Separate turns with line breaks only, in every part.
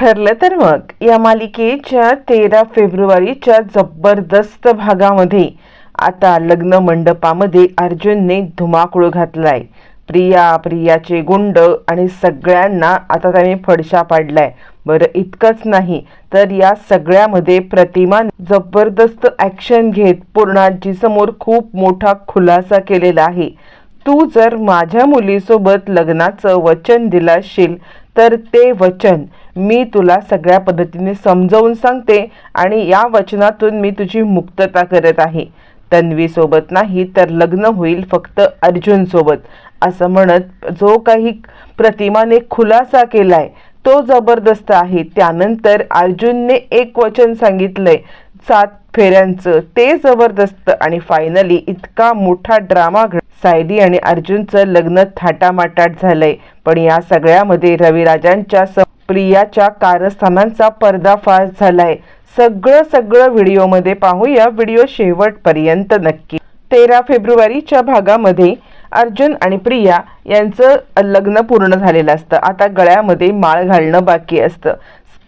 ठरलं तर मग. या मालिकेच्या तेरा फेब्रुवारीच्या जबरदस्त भागामध्ये आता लग्न मंडपामध्ये अर्जुनने धुमाकूळ घातलाय. प्रिया प्रियाचे गुंड आणि सगळ्यांना आता त्याने फडशा पाडलाय. बरं इतकंच नाही तर या सगळ्यामध्ये प्रतिमा जबरदस्त ॲक्शन घेत पूर्णाजी समोर खूप मोठा खुलासा केलेला आहे. तू जर माझ्या मुलीसोबत लग्नाचं वचन दिलं असशील तर ते वचन मी तुला सगळ्या पद्धतीने समजावून सांगते आणि या वचनातून मी तुझी मुक्तता करत आहे. तन्वीसोबत नाही तर लग्न होईल फक्त अर्जुनसोबत. असं म्हणत जो काही प्रतिमाने खुलासा केलाय तो जबरदस्त आहे. त्यानंतर अर्जुनने एक वचन सांगितलंय सात फेऱ्यांचं ते जबरदस्त आणि फायनली इतका मोठा ड्रामा घड सायली आणि अर्जुनचं लग्न थाटामाटाट झालंय. पण या सगळ्यामध्ये रविराजांच्या स- प्रियाच्या कारस्थानांचा पर्दाफाश झालाय. सगळं सगळं व्हिडिओमध्ये पाहूया. व्हिडिओ शेवटपर्यंत नक्की. तेरा फेब्रुवारीच्या भागामध्ये अर्जुन आणि प्रिया यांचं लग्न पूर्ण झालेलं असतं. आता गळ्यामध्ये माळ घालणं बाकी असतं.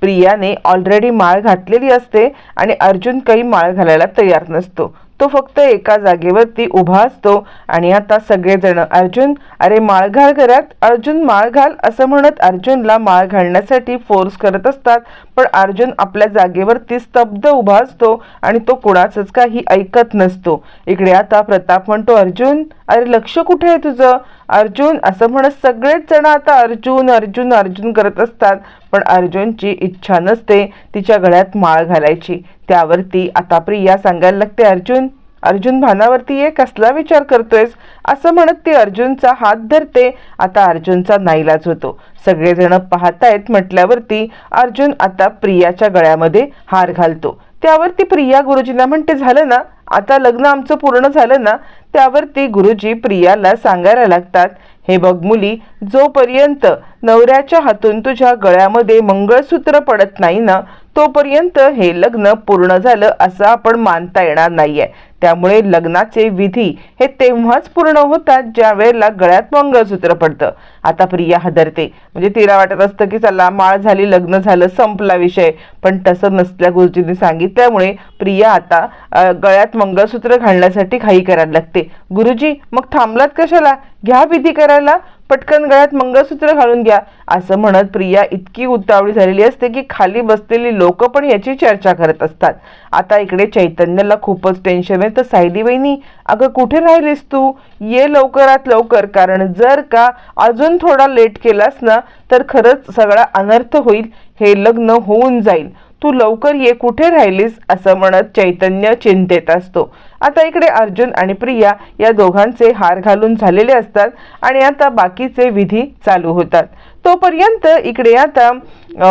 प्रियाने ऑलरेडी माळ घातलेली असते आणि अर्जुन काही माळ घालायला तयार नसतो. तो फक्त एका जागेवरती उभा असतो आणि आता सगळेजण अर्जुन अरे माळ घाल घरात अर्जुन माळ घाल असं म्हणत अर्जुनला माळ घालण्यासाठी फोर्स करत असतात. पण अर्जुन आपल्या जागेवरती स्तब्ध उभा असतो आणि तो कुणाचंच काही ऐकत नसतो. इकडे आता प्रताप म्हणतो अर्जुन अरे लक्ष कुठे आहे तुझं? अर्जुन असं म्हणत सगळेच जण आता अर्जुन अर्जुन अर्जुन करत असतात. पण अर्जुनची इच्छा नसते तिच्या गळ्यात माळ घालायची. त्यावरती आता प्रिया सांगायला लागते अर्जुन अर्जुन भानावरती ये कसला विचार करतोयस असं म्हणत ती अर्जुनचा हात धरते. आता अर्जुनचा नाईलाज होतो. सगळेजण पाहतायत म्हटल्यावरती अर्जुन आता प्रियाच्या गळ्यामध्ये हार घालतो. त्यावरती प्रिया गुरुजींना म्हणते झालं ना? आता लग्न आमचं पूर्ण झालं ना? त्यावरती गुरुजी प्रियाला सांगायला लागतात हे बघ मुली जोपर्यंत नवऱ्याच्या हातून तुझ्या गळ्यामध्ये मंगळसूत्र पडत नाही ना तोपर्यंत हे लग्न पूर्ण झालं असं आपण मानता येणार नाहीये. त्यामुळे लग्नाचे विधी हे तेव्हाच पूर्ण होतात ज्या वेळेला गळ्यात मंगळसूत्र पडतं. आता प्रिया हदरते. म्हणजे तिला वाटत असतं की चला माळ झाली लग्न झालं संपला विषय. पण तसं नसल्या गुरुजींनी सांगितल्यामुळे प्रिया आता गळ्यात मंगळसूत्र घालण्यासाठी घाई करायला लागते. गुरुजी मग थांबलात कशाला? घ्या विधी करायला. पटकन गळ्यात मंगळसूत्र घालून घ्या. असं म्हणत प्रिया इतकी उतावळी झालेली असते की खाली बसलेली लोक पण याची चर्चा करत असतात. आता इकडे चैतन्याला खूपच टेन्शन आहे. तर सायली वहिनी अगं कुठे राहिलीस तू? ये लवकरात लवकर. कारण जर का अजून थोडा लेट केलास ना तर खरंच सगळा अनर्थ होईल. हे लग्न होऊन जाईल. तू लवकर ये. कुठे राहिलीस? असं म्हणत चैतन्य चिंतेत असतो. आता इकडे अर्जुन आणि प्रिया या दोघांचे हार घालून झालेले असतात आणि आता बाकीचे विधी चालू होतात. तोपर्यंत इकडे आता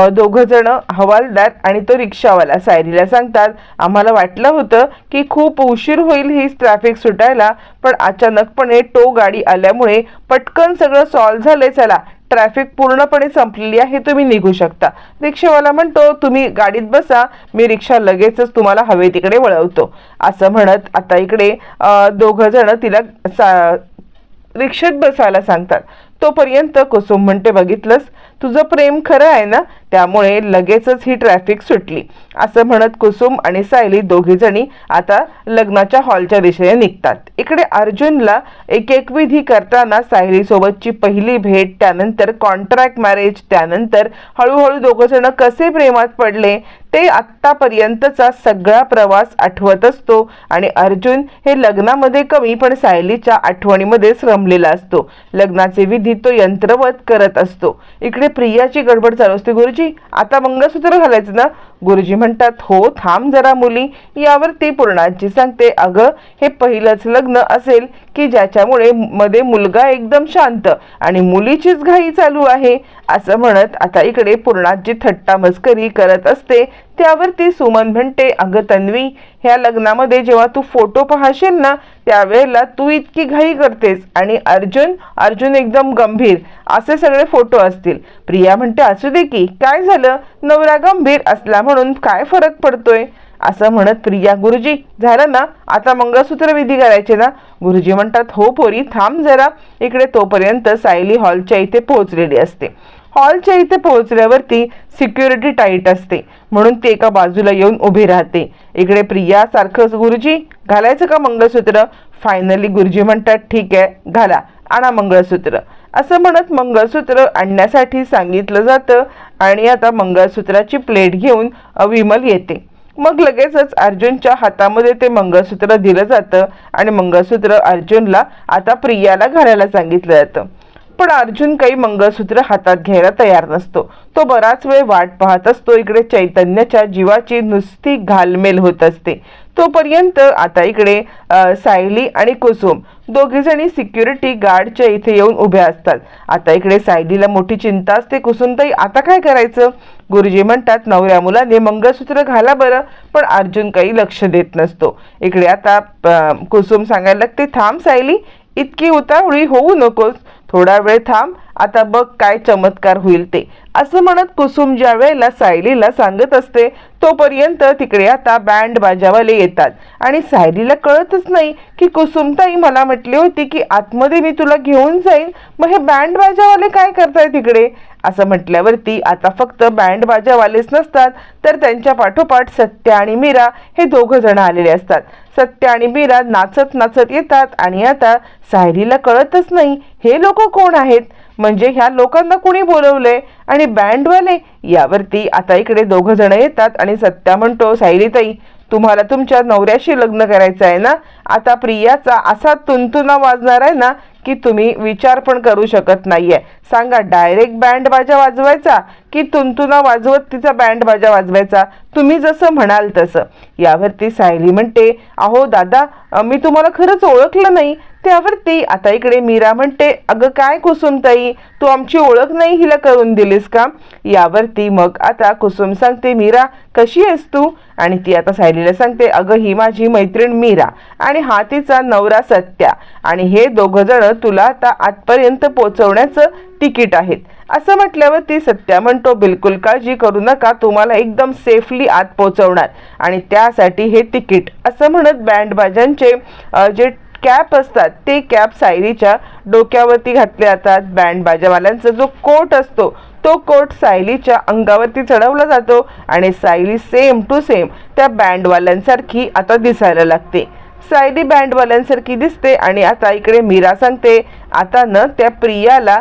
दोघं जण हवालदार आणि तो रिक्षावाला सायरीला सांगतात आम्हाला वाटलं होतं की खूप उशीर होईल ही ट्रॅफिक सुटायला पण अचानकपणे टो गाडी आल्यामुळे पटकन सगळं सॉल्व्ह झालंय चला ट्रॅफिक पूर्णपणे संपलेली आहे तुम्ही निघू शकता. रिक्षावाला म्हणतो तुम्ही गाडीत बसा मी रिक्षा लगेचच तुम्हाला हवे तिकडे वळवतो. असं म्हणत आता इकडे दोघं जण तिला सा रिक्षेत बसायला सांगतात. तोपर्यंत कुसुम म्हणते बघितलंस तुझं प्रेम खरं आहे ना? त्यामुळे लगेचच ही ट्रॅफिक सुटली. असं म्हणत कुसुम आणि सायली दोघी जणी आता लग्नाच्या हॉलच्या दिशेने निघतात. इकडे अर्जुनला एक एक विधी करताना सायली सोबतची पहिली भेट त्यानंतर कॉन्ट्रॅक्ट मॅरेज त्यानंतर हळूहळू दोघं जण कसे प्रेमात पडले ते आत्तापर्यंतचा सगळा प्रवास आठवत असतो. आणि अर्जुन हे लग्नामध्ये कमी पण सायलीच्या आठवणीमध्येच रमलेला असतो. लग्नाचे विधी तो यंत्रवत करत असतो. इकडे प्रियाची गडबड चालू असते गुरुजी. आता मंगळसूत्र घालायचं ना? गुरुजी म्हणतात हो थांब जरा मुली. यावर यावरती पूर्णाजी सांगते अगं हे पहिलंच लग्न असेल की ज्याच्यामुळे मध्ये मुलगा एकदम शांत आणि मुलीचीच घाई चालू आहे असं म्हणत आता इकडे पूर्णाजी थट्टा मस्करी करत असते. त्यावरती सुमन म्हणते अगं तन्वी ह्या लग्नामध्ये जेव्हा तू फोटो पाहशील ना त्यावेळेला तू इतकी घाई करतेस आणि अर्जुन अर्जुन एकदम गंभीर असे सगळे फोटो असतील. प्रिया म्हणते असू दे की काय झालं? नवरा गंभीर असला म्हणून काय फरक पडतोय? असं म्हणत प्रिया गुरुजी झालं ना? आता मंगळसूत्र विधी करायचे ना? गुरुजी म्हणतात हो पोरी थांब जरा. इकडे तोपर्यंत सायली हॉलच्या इथे पोहोचलेली असते. हॉलच्या इथे पोहोचल्यावरती सिक्युरिटी टाईट असते. म्हणून ती एका बाजूला येऊन उभी राहते. इकडे प्रिया सारखंच गुरुजी घालायचं का मंगळसूत्र? फायनली गुरुजी म्हणतात ठीक आहे घाला. आणा मंगळसूत्र. असं म्हणत मंगळसूत्र आणण्यासाठी सांगितलं जातं आणि आता मंगळसूत्राची प्लेट घेऊन विमल येते. मग लगेचच अर्जुनच्या हातामध्ये ते मंगळसूत्र दिलं जातं आणि मंगळसूत्र अर्जुनला आता प्रियाला घालायला सांगितलं जातं. पण अर्जुन काही मंगळसूत्र हातात घ्यायला तयार नसतो. तो बराच वेळ वाट पाहत असतो. इकडे चैतन्याच्या जीवाची नुसती घालमेल होत असते. तोपर्यंत आता इकडे सायली आणि कुसुम दोघीजणी सिक्युरिटी गार्डच्या इथे येऊन उभ्या असतात. आता इकडे सायलीला मोठी चिंता असते. कुसुमताई आता काय करायचं? गुरुजी म्हणतात नवऱ्या मुलाने मंगळसूत्र घाला बरं. पण अर्जुन काही लक्ष देत नसतो. इकडे आता कुसुम सांगायला लागते थांब सायली इतकी उतावळी होऊ नकोस. थोडा वेळ थांब आता बघ काय चमत्कार होईल ते. असं म्हणत कुसुम ज्या वेळेला सायलीला सांगत असते तोपर्यंत तिकडे आता बँड बाजावाले येतात. आणि सायलीला कळतच नाही की कुसुमताई मला म्हटली होती की आतमध्ये मी तुला घेऊन जाईन मग हे बँड बाजावाले काय करताय तिकडे? असं म्हटल्यावरती आता फक्त बँड बाजावालेच नसतात तर त्यांच्या पाठोपाठ सत्य आणि मीरा हे दोघं जण आलेले असतात. सत्य आणि मीरा नाचत नाचत येतात आणि आता सायलीला कळतच नाही हे लोक कोण आहेत? म्हणजे ह्या लोकांना कुणी बोलवलंय? आणि बँडवाले यावरती आता इकडे दोघं जण येतात आणि सत्या म्हणतो सायलीताई तुम्हाला तुमच्या नवऱ्याशी लग्न करायचं आहे ना? आता प्रियाचा असा तुंतुना वाजणार आहे ना की तुम्ही विचार पण करू शकत नाहीये. सांगा डायरेक्ट बँड बाजा वाजवायचा की तुंतुना वाजवत तिचा बँड बाजा वाजवायचा? तुम्ही जसं म्हणाल तसं. यावरती सायली म्हणते अहो दादा मी तुम्हाला खरंच ओळखलं नाही. त्यावरती आता इकडे मीरा म्हणते अगं काय कुसुमताई तू आमची ओळख नाही हिला करून दिलीस का? यावरती मग आता कुसुम सांगते मीरा कशी आहेस तू? आणि ती आता सायलीला सांगते अगं ही माझी मैत्रीण मीरा आणि हा तिचा नवरा सत्या आणि हे दोघं जण तुला आता आजपर्यंत पोचवण्याचं तिकीट आहेत. असं म्हटल्यावर ती सत्या म्हणतो बिलकुल काळजी करू नका तुम्हाला एकदम सेफली आत पोचवणार. आणि त्यासाठी हे तिकीट. असं म्हणत बँडबाजांचे जे कॅप असतात ते कॅप सायलीच्या डोक्यावरती घातले जातात. बँड बाजावाल्यांचा जो कोट असतो तो कोट सायलीच्या अंगावरती चढवला जातो आणि सायली सेम टू सेम त्या बँडवाल्यांसारखी आता दिसायला लागते. सायली बँडवाल्यांसारखी दिसते आणि आता इकडे मीरा सांगते आता न त्या प्रियाला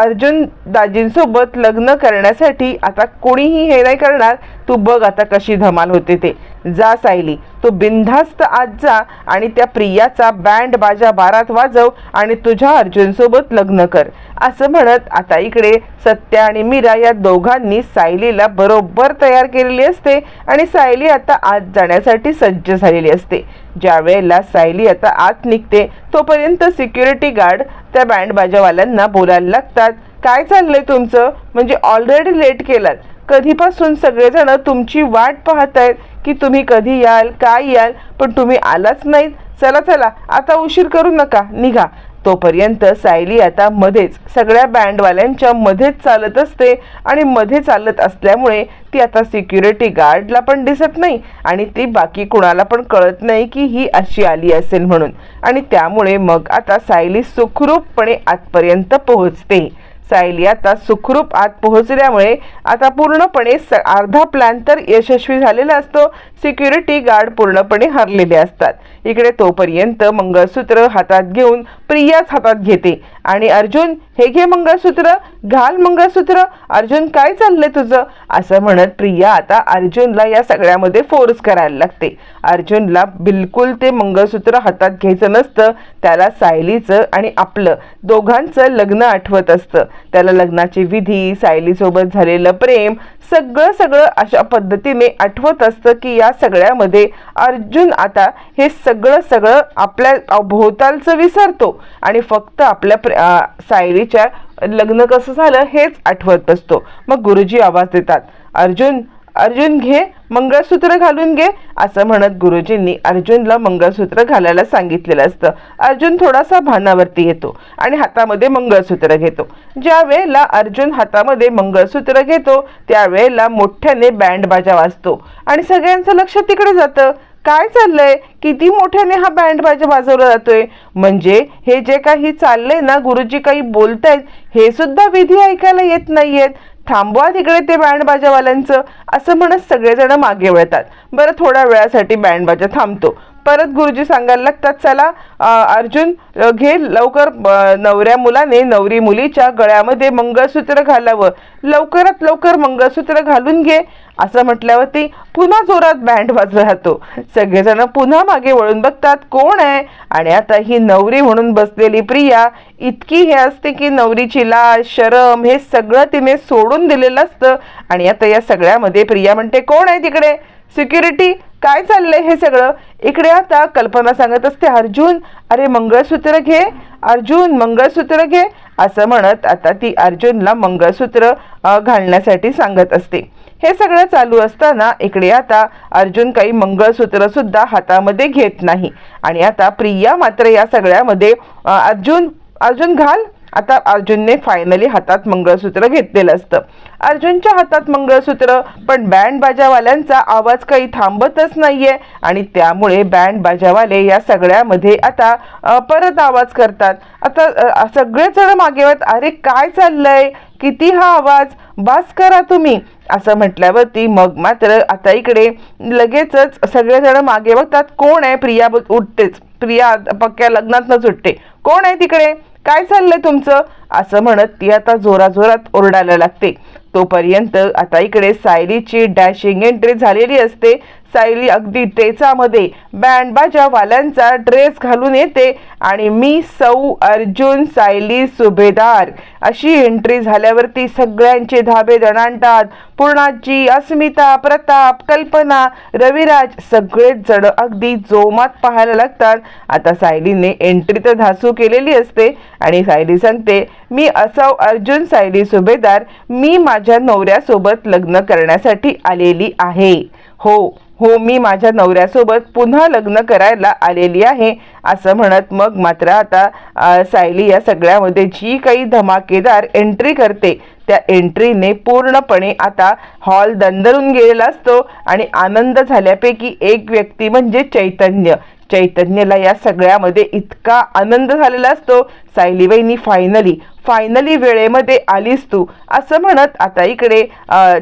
अर्जुन दाजींसोबत लग्न करण्यासाठी आता कोणीही हे नाही करणार. तू बघ आता कशी धमाल होते ते. जा सायली. तू बिनधास्त आज जा आणि त्या प्रियाचा बँड बाजा बारात वाजव आणि तुझ्या अर्जुनसोबत लग्न कर. असं म्हणत आता इकडे सत्या आणि मीरा या दोघांनी सायलीला बरोबर तयार केलेली असते आणि सायली आता आत जाण्यासाठी सज्ज झालेली असते. ज्या वेळेला सायली आता आत निघते तोपर्यंत सिक्युरिटी गार्ड त्या बँड बाजावाल्यांना बोलायला लागतात काय चाललंय तुमचं? म्हणजे ऑलरेडी लेट केलात. कधीपासून सगळेजण तुमची वाट पाहत आहेत की तुम्ही कधी याल काय याल पण तुम्ही आलाच नाहीत. चला चला आता उशीर करू नका निघा. तोपर्यंत सायली आता मध्येच सगळ्या बँडवाल्यांच्या मध्येच चालत असते आणि मध्ये चालत असल्यामुळे ती आता सिक्युरिटी गार्डला पण दिसत नाही आणि ती बाकी कुणाला पण कळत नाही की ही अशी आली असेल म्हणून. आणि त्यामुळे मग आता सायली सुखरूपपणे आतपर्यंत पोहोचते. सायली आता सुखरूप आत पोहोचल्यामुळे आता पूर्णपणे अर्धा प्लॅन तर यशस्वी झालेला असतो. सिक्युरिटी गार्ड पूर्णपणे हरलेले असतात. इकडे तोपर्यंत मंगळसूत्र हातात घेऊन प्रियाच हातात घेते. आणि अर्जुन हे घे मंगळसूत्र घाल मंगळसूत्र अर्जुन काय चाललंय तुझं? असं म्हणत प्रिया आता अर्जुनला या सगळ्यामध्ये फोर्स करायला लागते. अर्जुनला बिलकुल ते मंगळसूत्र हातात घ्यायचं नसतं त्याला सायलीचं आणि आपलं दोघांचं लग्न आठवत असतं. त्याला लग्नाची विधी सायलीसोबत झालेलं प्रेम सगळं सगळं अशा पद्धतीने आठवत असतं की या सगळ्यामध्ये अर्जुन आता हे सगळं सगळं आपल्या भोवतालचं विसरतो. आणि फक्त आपल्या प्र- सायलीच्या लग्न कसं झालं हेच आठवत बसतो. मग गुरुजी आवाज देतात अर्जुन अर्जुन घे मंगळसूत्र घालून घे असं म्हणत गुरुजींनी अर्जुनला मंगळसूत्र घालायला सांगितलेलं असतं. अर्जुन थोडासा भानावरती येतो आणि हातामध्ये मंगळसूत्र घेतो. ज्या वेळेला अर्जुन हातामध्ये मंगळसूत्र घेतो त्यावेळेला मोठ्याने बँड बाजा वाजतो आणि सगळ्यांचं लक्ष तिकडे जातं. काय चाललंय? किती मोठ्याने हा बँड बाजा वाजवला जातोय? म्हणजे हे जे काही चाललंय ना गुरुजी काही बोलतायत हे सुद्धा विधी ऐकायला येत नाहीयेत. थांबवा तिकडे ते बँड बाजावाल्यांचं असं म्हणत सगळेजण मागे वळतात. बरं थोड्या वेळासाठी बँड बाजा थांबतो. परत गुरुजी सांगायला लागतात चला अर्जुन घे लवकर नवऱ्या मुलाने नवरी मुलीच्या गळ्यामध्ये मंगळसूत्र घालावं. लवकरात लवकर मंगळसूत्र घालून घे. असं म्हटल्यावरती पुन्हा जोरात बँड वाजला जातो सगळेजण पुन्हा मागे वळून बघतात कोण आहे? आणि आता ही नवरी म्हणून बसलेली प्रिया इतकी हे असते की नवरीची लाज शरम हे सगळं तिने सोडून दिलेलं असतं. आणि आता या सगळ्यामध्ये प्रिया म्हणते कोण आहे तिकडे? सिक्युरिटी काय चाललंय हे सगळं? इकडे आता कल्पना सांगत असते अर्जुन अरे मंगळसूत्र घे अर्जुन मंगळसूत्र घे असं म्हणत आता ती अर्जुनला मंगळसूत्र घालण्यासाठी सांगत असते. हे सगळं चालू असताना इकडे आता अर्जुन काही मंगळसूत्र सुद्धा हातामध्ये घेत नाही. आणि आता प्रिया मात्र या सगळ्यामध्ये अर्जुन अर्जुन घाल आता अर्जुनने फायनली हातात मंगळसूत्र घेतलेलं असतं. अर्जुनच्या हातात मंगळसूत्र पण बँड बाजावाल्यांचा आवाज काही थांबतच नाहीये आणि त्यामुळे बँड बाजावाले या सगळ्यामध्ये आता परत आवाज करतात. आता अ, सगळेच जण मागे अरे काय चाललंय? किती हा आवाज? बास करा तुम्ही. असं म्हटल्यावरती मग मात्र आता इकडे लगेचच सगळेजण मागे बघतात. कोण आहे प्रिया उठतेच? प्रिया पक्क्या लग्नातनच उठते. कोण आहे तिकडे? काय चाललंय तुमचं? असं म्हणत ती आता जोराजोरात ओरडायला लागते. तोपर्यंत आता इकडे सायलीची डॅशिंग एंट्री झालेली असते. सायली अगदी टेचामध्ये बँड बाजा वाल्यांचा ड्रेस घालून येते आणि मी सौ अर्जुन सायली सुभेदार अशी एंट्री झाल्यावरती सगळ्यांचे धाबे दणाणतात. पूर्णाजी अस्मिता प्रताप कल्पना रविराज सगळेच जण अगदी जोमात पाहायला लागतात. आता सायलीने एंट्री तर धासू केलेली असते आणि सायली सांगते मी असौ अर्जुन सायली सुभेदार. मी माझ्या नवऱ्यासोबत लग्न करण्यासाठी आलेली आहे. हो हो मी माझ्या नवऱ्यासोबत पुन्हा लग्न करायला आलेली आहे असं म्हणत मग मात्र आता सायली या सगळ्यामध्ये जी काही धमाकेदार एंट्री करते त्या एंट्रीने पूर्णपणे आता हॉल दंदरून गेलेला असतो आणि आनंद झाल्यापैकी एक व्यक्ती म्हणजे चैतन्य. चैतन्यला या सगळ्यामध्ये इतका आनंद झालेला असतो सायलीबाईंनी फायनली फायनली वेळेमध्ये आलीस तू. असं म्हणत आता इकडे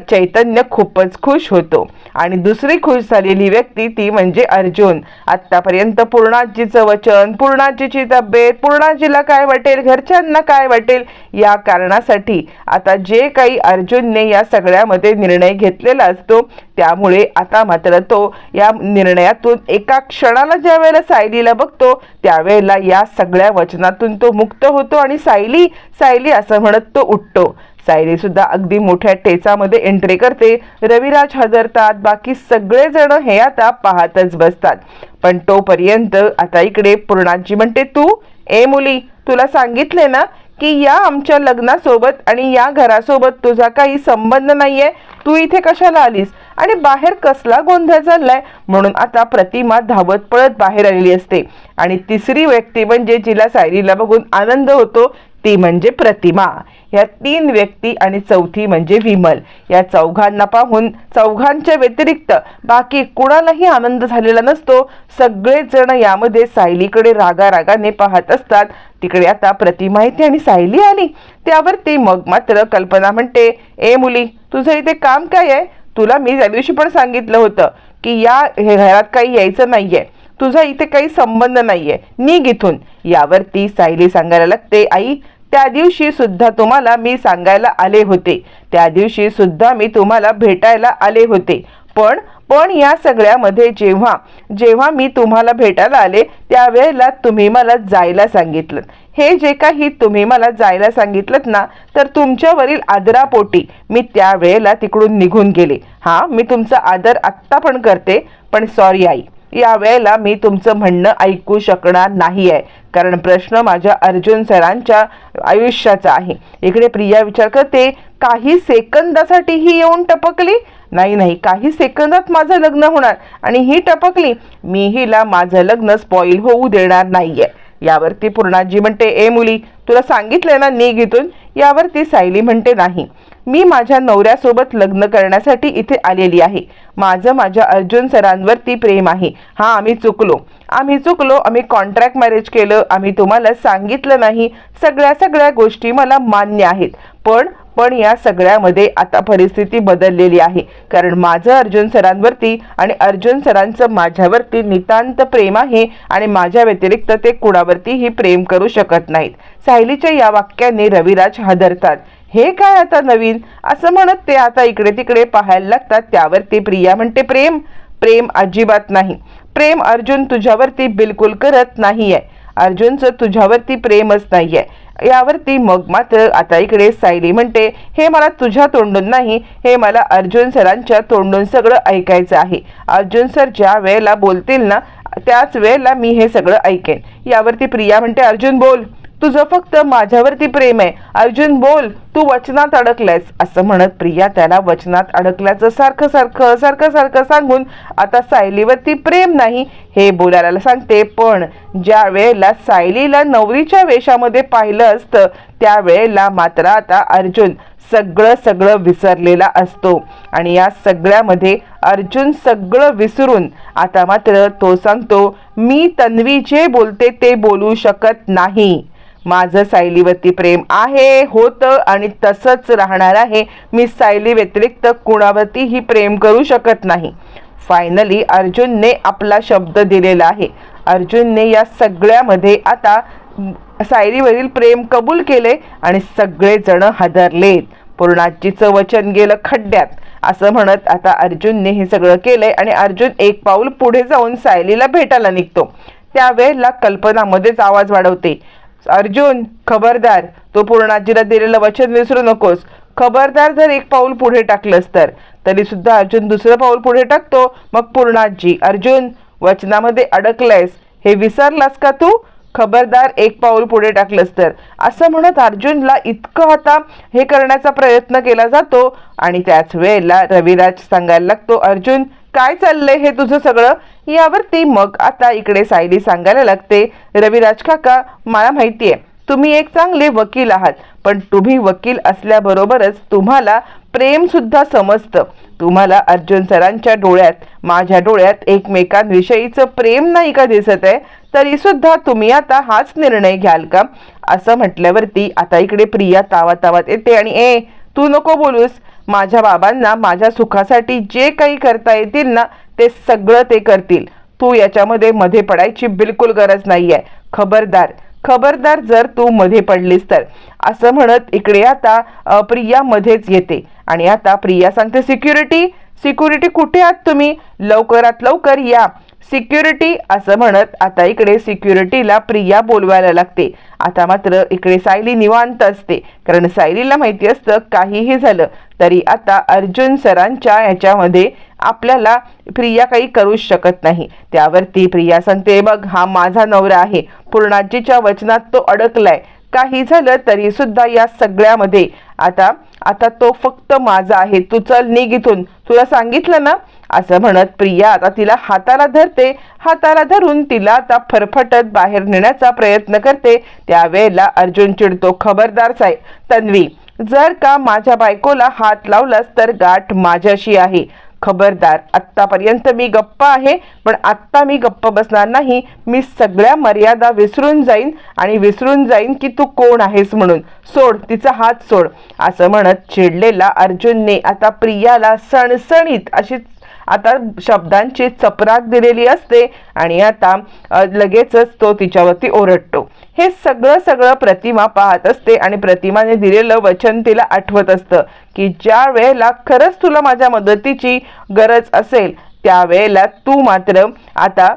चैतन्य खूपच खुश होतो. आणि दुसरी खुश झालेली व्यक्ती ती म्हणजे अर्जुन. आत्तापर्यंत पूर्णाजीचं वचन पूर्णाजीची तब्येत पूर्णाजीला काय वाटेल घरच्यांना काय वाटेल या कारणासाठी. आता जे काही अर्जुनने या सगळ्यामध्ये निर्णय घेतलेला असतो त्यामुळे आता मात्र तो या निर्णयातून एका क्षणाला ज्या वेळेला सायलीला बघतो त्यावेळेला या सगळ्या वचनातून तो मुक्त होतो आणि सायली सायली असं म्हणत तो उठतो. सायली सुद्धा अगदी मोठ्या टेचामध्ये एंट्री करते. रविराज हजरतात. बाकी सगळेजण हे आता पाहतच बसतात. पण तोपर्यंत आता इकडे पूर्णाजी म्हणते तू ए मुली तुला सांगितले ना की या आमच्या लग्नासोबत आणि या घरासोबत तुझा काही संबंध नाहीये? तू इथे कशाला आलीस? आणि बाहेर कसला गोंधळ चाललाय? म्हणून आता प्रतिमा धावत पळत बाहेर आलेली असते. आणि तिसरी व्यक्ती म्हणजे जिला सायलीला बघून आनंद होतो ती म्हणजे प्रतिमा. या तीन व्यक्ती आणि चौथी म्हणजे विमल. या चौघांना पाहून चौघांच्या व्यतिरिक्त बाकी कुणालाही आनंद झालेला नसतो. सगळेच जण यामध्ये सायलीकडे रागारागाने पाहत असतात. तिकडे आता प्रतिमा येते आणि सायली आली. त्यावरती मग मात्र कल्पना म्हणते ए मुली तुझं इथे काम काय आहे? तुला मी त्या दिवशी पण सांगितलं होतं की या हे घरात काही यायचं नाहीये. तुझा इथे काही संबंध नाहीये. निघ इथून. यावरती सायली सांगायला लागते आई त्या दिवशी सुद्धा तुम्हाला मी सांगायला आले होते. त्या दिवशी सुद्धा मी तुम्हाला भेटायला आले होते. पण पण या सगळ्यामध्ये जेव्हा जेव्हा मी तुम्हाला भेटायला आले त्यावेळेला तुम्ही मला जायला सांगितलं. हे जे काही तुम्ही मला जायला सांगितलं ना तर तुमच्यावरील आदरापोटी मी त्यावेळेला तिकडून निघून गेले. हां मी तुमचा आदर आत्ता पण करते पण सॉरी आई. या वेळेला मी तुमचं म्हणणं ऐकू शकणार नाही आहे कारण प्रश्न माझ्या अर्जुन सरांच्या आयुष्याचा आहे. इकडे प्रिया विचार करते काही सेकंदासाठी ही येऊन टपकली? नाही नाही काही सेकंदात माझं लग्न होणार आणि ही टपकली. मी हिला माझं लग्न स्पॉईल होऊ देणार नाही आहे यावरती पूर्णाजी म्हणते ए मुली तुला सांगितलंय ना निघ इथून? यावरती सायली म्हणते नाही. मी माझ्या नवऱ्यासोबत लग्न करण्यासाठी इथे आलेली आहे. माझं माझ्या अर्जुन सरांवरती प्रेम आहे. हा आम्ही चुकलो. आम्ही चुकलो आम्ही कॉन्ट्रॅक्ट मॅरेज केलं आम्ही तुम्हाला सांगितलं नाही. सगळ्या सगळ्या गोष्टी मला मान्य आहेत. पण पण या सगळ्यामध्ये आता परिस्थिती बदललेली आहे. कारण माझं अर्जुन सरांवरती आणि अर्जुन सरांचं माझ्यावरती नितांत प्रेम आहे आणि माझ्या व्यतिरिक्त ते कुणावरतीही प्रेम करू शकत नाहीत. सायलीच्या या वाक्याने रविराज हादरतात. हे काय आता नवीन? असं म्हणत ते आता इकडे तिकडे पाहायला लागतात. त्यावरती प्रिया म्हणते प्रेम प्रेम अजिबात नाही. प्रेम अर्जुन तुझ्यावरती बिलकुल करत नाही आहे अर्जुनचं तुझ्यावरती प्रेमच नाही आहे यावरती मग मात्र आता इकडे सायली म्हणते हे मला तुझ्या तोंडून नाही. हे मला अर्जुन सरांच्या तोंडून सगळं ऐकायचं आहे. अर्जुन सर ज्या वेळेला बोलतील ना त्याच वेळेला मी हे सगळं ऐकेन. यावरती प्रिया म्हणते अर्जुन बोल. तुझं फक्त माझ्यावरती प्रेम आहे. अर्जुन बोल. तू वचनात अडकलायस असं म्हणत प्रिया त्याला वचनात अडकल्याचं सारखं सारखं सारखं सारखं सांगून आता सायलीवरती प्रेम नाही हे बोलायला सांगते. पण ज्या वेळेला सायलीला नवरीच्या वेशामध्ये पाहिलं असतं त्यावेळेला मात्र आता अर्जुन सगळं सगळं विसरलेला असतो. आणि या सगळ्यामध्ये अर्जुन सगळं विसरून आता मात्र तो सांगतो मी तन्वी जे बोलते ते बोलू शकत नाही. माझं सायलीवरती प्रेम आहे होतं आणि तसंच राहणार आहे. मी सायली व्यतिरिक्त कुणावरतीही प्रेम करू शकत नाही. फायनली अर्जुनने आपला शब्द दिलेला आहे. अर्जुनने या सगळ्यामध्ये आता सायलीवरील प्रेम कबूल केले आणि सगळेजण हादरलेत पूर्णाजीचं वचन गेलं खड्ड्यात. असं म्हणत आता अर्जुनने हे सगळं केलंय आणि अर्जुन एक पाऊल पुढे जाऊन सायलीला भेटायला निघतो. त्यावेळेला कल्पनामध्येच आवाज वाढवते. अर्जुन खबरदार. तो पूर्णाजीला दिलेलं वचन विसरू नकोस. खबरदार जर एक पाऊल पुढे टाकलंस तर. तरी सुद्धा अर्जुन दुसरं पाऊल पुढे टाकतो. मग पूर्णाजी अर्जुन वचनामध्ये अडकलायस. हे विसरलास का तू? खबरदार एक पाऊल पुढे टाकलंस तर. असं म्हणत अर्जुनला इतकं आता हे करण्याचा प्रयत्न केला जातो आणि त्याच वेळेला रविराज सांगायला लागतो अर्जुन काय चाललंय हे तुझं सगळं? यावरती मग आता इकडे सायली सांगायला लागते रविराज काका मला माहिती आहे तुम्ही एक चांगले वकील आहात पण तुम्ही वकील असल्याबरोबरच तुम्हाला प्रेम सुद्धा समजतं. तुम्हाला अर्जुन सरांच्या डोळ्यात माझ्या डोळ्यात एकमेकांविषयीचं प्रेम नाही का दिसत आहे? तरी सुद्धा तुम्ही आता हाच निर्णय घ्याल का? असं म्हटल्यावरती आता इकडे प्रिया तावा तावात येते आणि ए तू नको बोलूस. माझ्या बाबांना माझ्या सुखासाठी जे काही करता येतील ना ते सगळं ते करतील. तू याच्यामध्ये मध्ये पडायची बिलकुल गरज नाही आहे खबरदार. खबरदार जर तू मध्ये पडलीस तर. असं म्हणत इकडे आता प्रिया मध्येच येते. आणि आता प्रिया सांगते सिक्युरिटी? सिक्युरिटी कुठे आहात तुम्ही? लवकरात लवकर या. सिक्युरिटी? असं म्हणत आता इकडे सिक्युरिटीला प्रिया बोलवायला लागते. आता मात्र इकडे सायली निवांत असते. कारण सायलीला माहिती असतं काहीही झालं. तरी आता अर्जुन सरांच्या याच्यामध्ये आपल्याला प्रिया काही करूच शकत नाही. त्यावरती प्रिया सांगते बघ हा माझा नवरा आहे. पूर्णाजीच्या वचनात तो अडकलाय. काही झालं तरी सुद्धा या सगळ्यामध्ये आता आता तो फक्त माझा आहे. तू चल निघ इथून. तुला सांगितलं ना? असं म्हणत प्रिया आता तिला हाताला धरते. हाताला धरून तिला आता फरफटत बाहेर नेण्याचा प्रयत्न करते. त्यावेळेला अर्जुन चिडतो खबरदार साहेब तन्वी जर का माझ्या बायकोला हात लावलास तर गाठ माझ्याशी आहे. खबरदार आत्तापर्यंत मी गप्प आहे पण आत्ता मी गप्प बसणार नाही. मी सगळ्या मर्यादा विसरून जाईन आणि विसरून जाईन की तू कोण आहेस म्हणून. सोड तिचा हात सोड. असं म्हणत चिडलेला अर्जुनने आता प्रियाला सणसणीत अशी आता शब्दांची चपराक दिलेली असते आणि आता लगेचच तो तिच्यावरती ओरडतो. हे सगळं सगळं प्रतिमा पाहत असते आणि प्रतिमाने दिलेलं वचन तिला आठवत असतं की ज्या वेळेला खरंच तुला माझ्या मदतीची गरज असेल त्यावेळेला तू मात्र आता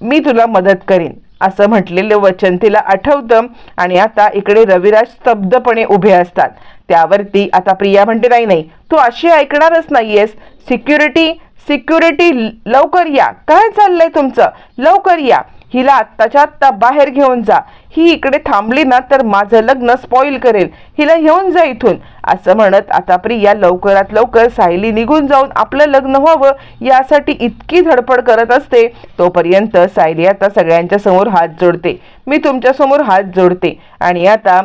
मी तुला मदत करीन असं म्हटलेलं वचन तिला आठवतं आणि आता इकडे रविराज स्तब्धपणे उभे असतात. त्यावरती आता प्रिया म्हणते नाही नाही तू अशी ऐकणारच नाहीयेस. सिक्युरिटी सिक्युरिटी लवकर या. काय चाललंय तुमचं? लवकर या. हिला आत्ताच्या आत्ता बाहेर घेऊन जा. ही इकडे थांबली ना तर माझं लग्न स्पॉईल करेल. हिला घेऊन जा इथून. असं म्हणत आता प्रिया लवकरात लवकर सायली निघून जाऊन आपलं लग्न व्हावं यासाठी इतकी धडपड करत असते तोपर्यंत सायली आता सगळ्यांच्या समोर हात जोडते. मी तुमच्यासमोर हात जोडते. आणि आता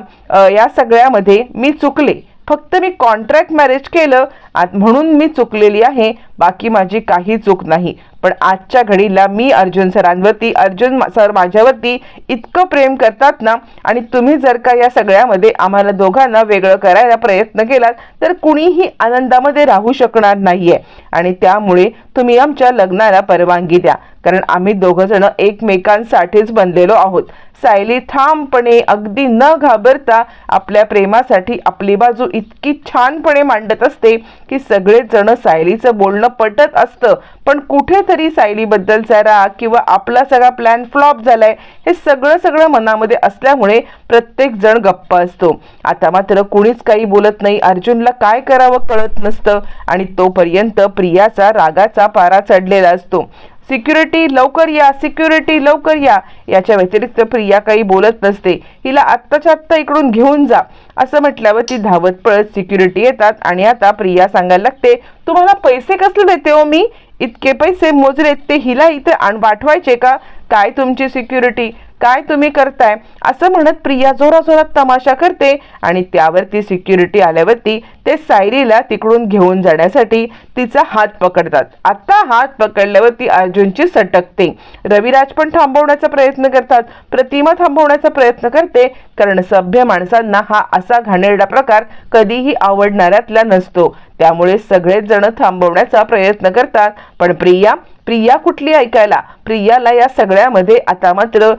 या सगळ्यामध्ये मी चुकले. फक्त मी कॉन्ट्रॅक्ट मॅरेज केलं म्हणून मी चुकलेली आहे बाकी माझी काही चूक नाही. पण आजच्या घडीला मी अर्जुन सरांवरती अर्जुन सर माझ्यावरती इतकं प्रेम करतात ना आणि तुम्ही जर का या सगळ्यामध्ये आम्हाला दोघांना वेगळं करायला प्रयत्न केलात तर कुणीही आनंदामध्ये राहू शकणार नाहीये. आणि त्यामुळे तुम्ही आमच्या लग्नाला परवानगी द्या. कारण आम्ही दोघं जण एकमेकांसाठीच बनलेलो आहोत. सायली ठामपणे अगदी न घाबरता आपल्या प्रेमासाठी आपली बाजू इतकी छानपणे मांडत असते की सगळेच जण सायलीचं बोलणं पटत असतं. पण कुठेतरी सायलीबद्दलचा राग किंवा आपला सगळा प्लॅन फ्लॉप झालाय हे सगळं सगळं मनामध्ये असल्यामुळे प्रत्येक जण गप्प असतो. आता मात्र कुणीच काही बोलत नाही अर्जुनला काय करावं कळत नसतं आणि तोपर्यंत प्रियाचा रागाचा पारा चढलेला असतो. सिक्युरिटी लवकर या सिक्युरिटी लवकर या. याच्या व्यतिरिक्त प्रिया काही बोलत नसते. हिला आत्ताच्या आत्ता इकडून घेऊन जा. असं म्हटल्यावर ती धावत पळत सिक्युरिटी येतात आणि आता प्रिया सांगायला लागते तुम्हाला पैसे कसले देते हो मी? इतके पैसे मोजलेत ते हिला इथे आण पाठवायचे का? काय तुमची सिक्युरिटी? काय तुम्ही करताय? असं म्हणत प्रिया जोराजोरात तमाशा करते आणि त्यावरती सिक्युरिटी आल्यावरती ते सायरीला तिकडून घेऊन जाण्यासाठी तिचा हात पकडतात. आता हात पकडल्यावरती अर्जुनची सटकते. रविराज पण थांबवण्याचा प्रयत्न करतात. प्रतिमा थांबवण्याचा प्रयत्न करते कारण सभ्य माणसांना हा असा घाणेरडा प्रकार कधीही आवडणाऱ्यातला नसतो. त्यामुळे सगळेच जण थांबवण्याचा प्रयत्न करतात. पण प्रिया प्रिया कुठली ऐकायला? प्रियाला या सगळ्यामध्ये आता मात्र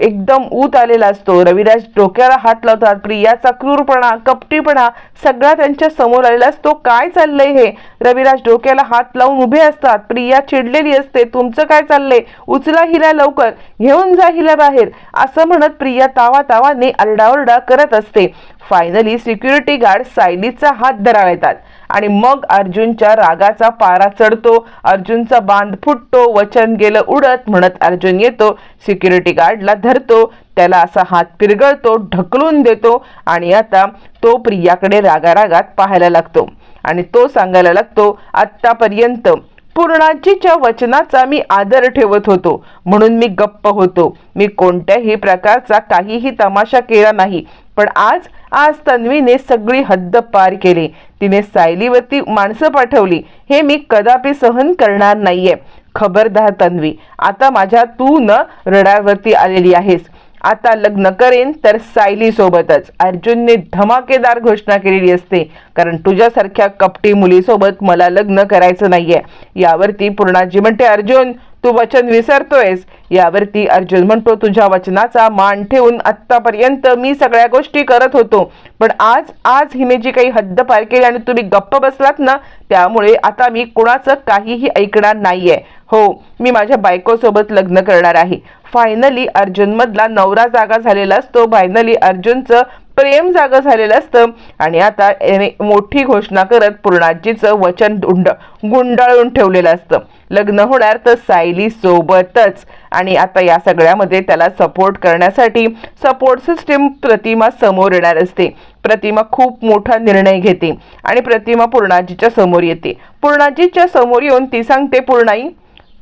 एकदम ऊत आलेला असतो. रविराज डोक्याला हात लावतात. प्रियाचा क्रूरपणा कपटीपणा सगळा त्यांच्यासमोर आलेला असतो. काय चाललंय हे? रविराज डोक्याला हात लावून उभे असतात. प्रिया चिडलेली असते. तुमचं काय चाललंय? उचला हिला लवकर. घेऊन जा हिला बाहेर. असं म्हणत प्रिया तावा तावाने आरडाओरडा करत असते. फायनली सिक्युरिटी गार्ड सायलीचा हात धरावा येतात आणि मग अर्जुनच्या रागाचा पारा चढतो. अर्जुनचा बांध फुटतो वचन गेलं उडत म्हणत अर्जुन येतो. सिक्युरिटी गार्डला धरतो. त्याला असा हात पिरगळतो ढकलून देतो आणि आता तो प्रियाकडे रागारागात पाहायला लागतो. आणि तो सांगायला लागतो आत्तापर्यंत पूर्णाजीच्या वचनाचा मी आदर ठेवत होतो. म्हणून मी गप्प होतो. मी कोणत्याही प्रकारचा काहीही तमाशा केला नाही. पण आज आज तन्वीने सगळी हद्द पार केली. तिने सायलीवरती माणसं पाठवली. हे मी कदापि सहन करणार नाहीये. खबरदार तन्वी आता माझ्या तू न रडारवरती आलेली आहेस. आता लग्न करेन तर सायली सोबतच अर्जुनने धमाकेदार घोषणा केलेली असते. कारण तुझ्यासारख्या कपटी मुलीसोबत मला लग्न करायचं नाहीये. यावरती पूर्णाजी म्हणते अर्जुन तू वचन विसरतोयस. यावरती अर्जुन म्हणतो तुझ्या वचनाचा मान ठेवून आत्तापर्यंत मी सगळ्या गोष्टी करत होतो. पण आज आज हिने जी काही हद्द पार केली आणि तुम्ही गप्प बसलात ना त्यामुळे आता मी कुणाचं काहीही ऐकणार नाहीये. हो मी माझ्या बायकोसोबत लग्न करणार आहे. फायनली अर्जुनमधला नवरा जागा झालेला असतो. फायनली अर्जुनचं प्रेम जागं झालेलं असतं. आणि आता याने मोठी घोषणा करत पूर्णाजीचं वचन गुंड गुंडाळून ठेवलेलं असतं. लग्न होणार तर सायली सोबतच. आणि आता या सगळ्यामध्ये त्याला सपोर्ट करण्यासाठी सपोर्ट सिस्टीम प्रतिमा समोर येणार असते. प्रतिमा खूप मोठा निर्णय घेते. आणि प्रतिमा पूर्णाजीच्या समोर येते. पूर्णाजीच्या समोर येऊन ती सांगते पूर्णाई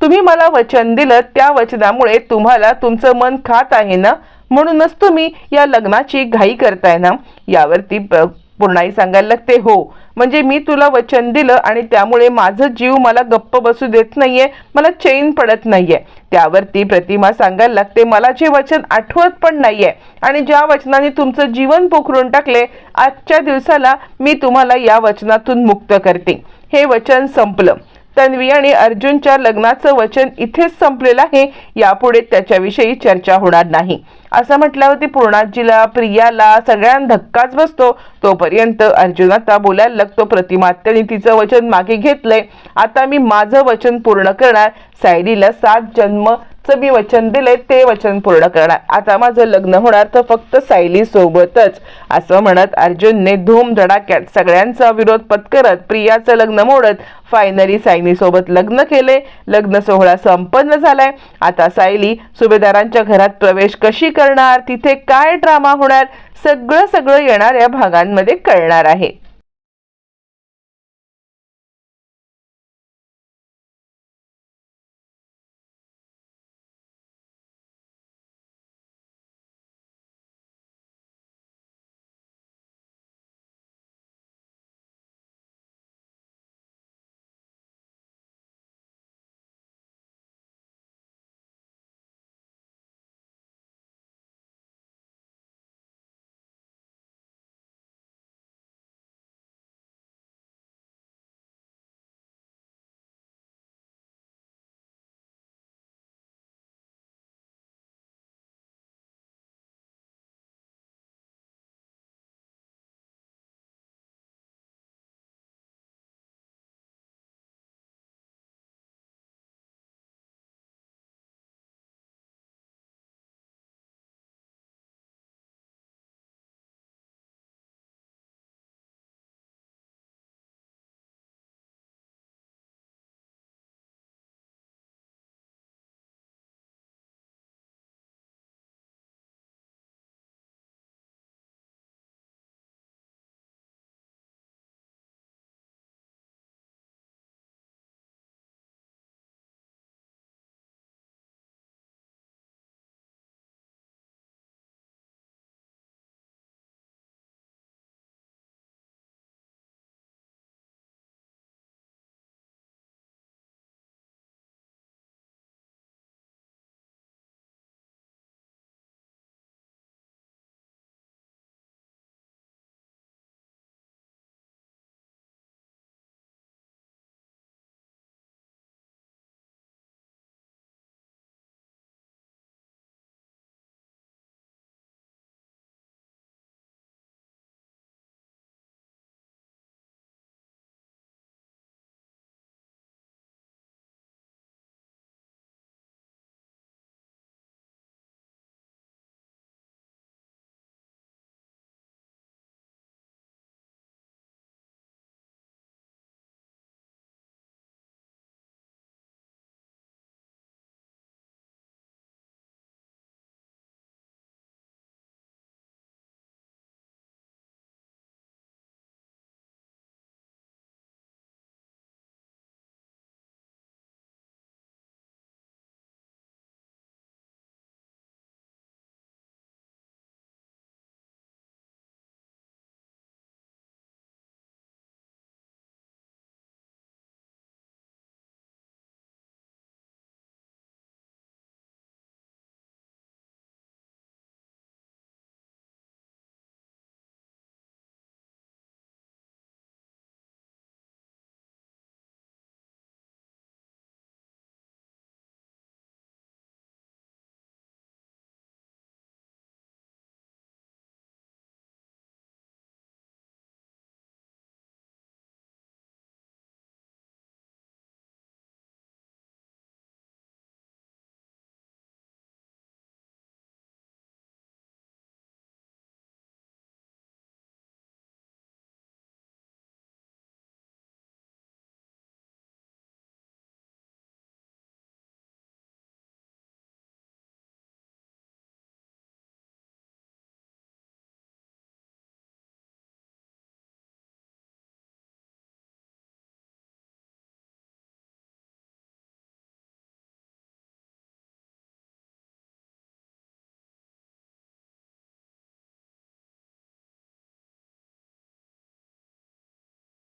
तुम्ही मला वचन दिलं. त्या वचनामुळे तुम्हाला तुमचं मन खात आहे ना? म्हणूनच तुम्ही या लग्नाची घाई करताय ना? यावरती प- पूर्णाई सांगायला लागते हो. म्हणजे मी तुला वचन दिलं आणि त्यामुळे माझं जीव मला गप्प बसू देत नाहीये मला चैन पडत नाहीये. त्यावरती प्रतिमा सांगायला लागते मला जे वचन आठवत पण नाहीये आणि ज्या वचनाने तुमचं जीवन पोखरून टाकले आजच्या दिवसाला मी तुम्हाला या वचनातून मुक्त करते. हे वचन संपलं. तन्वी आणि अर्जुनच्या लग्नाचं वचन इथेच संपलेलं आहे. यापुढे त्याच्याविषयी चर्चा होणार नाही. असं म्हटल्यावरती पूर्णाजीला प्रियाला सगळ्यांना धक्काच बसतो. तोपर्यंत अर्जुन आता बोलायला लागतो प्रतिमात्याने तिचं वचन मागे घेतलंय. आता मी माझं वचन पूर्ण करणार. सायलीला सात जन्म चं मी वचन दिलंय ते वचन पूर्ण करणार. आता माझं लग्न होणार तर फक्त सायली सोबतच असं म्हणत अर्जुनने धूम धडाक्यात सगळ्यांचा विरोध पत्करत प्रियाचं लग्न मोडत फायनली सायली सोबत लग्न केले. लग्न सोहळा संपन्न झालाय. आता सायली सुभेदारांच्या घरात प्रवेश कशी करणार तिथे काय ड्रामा होणार सगळं सगळं येणाऱ्या भागांमध्ये कळणार आहे.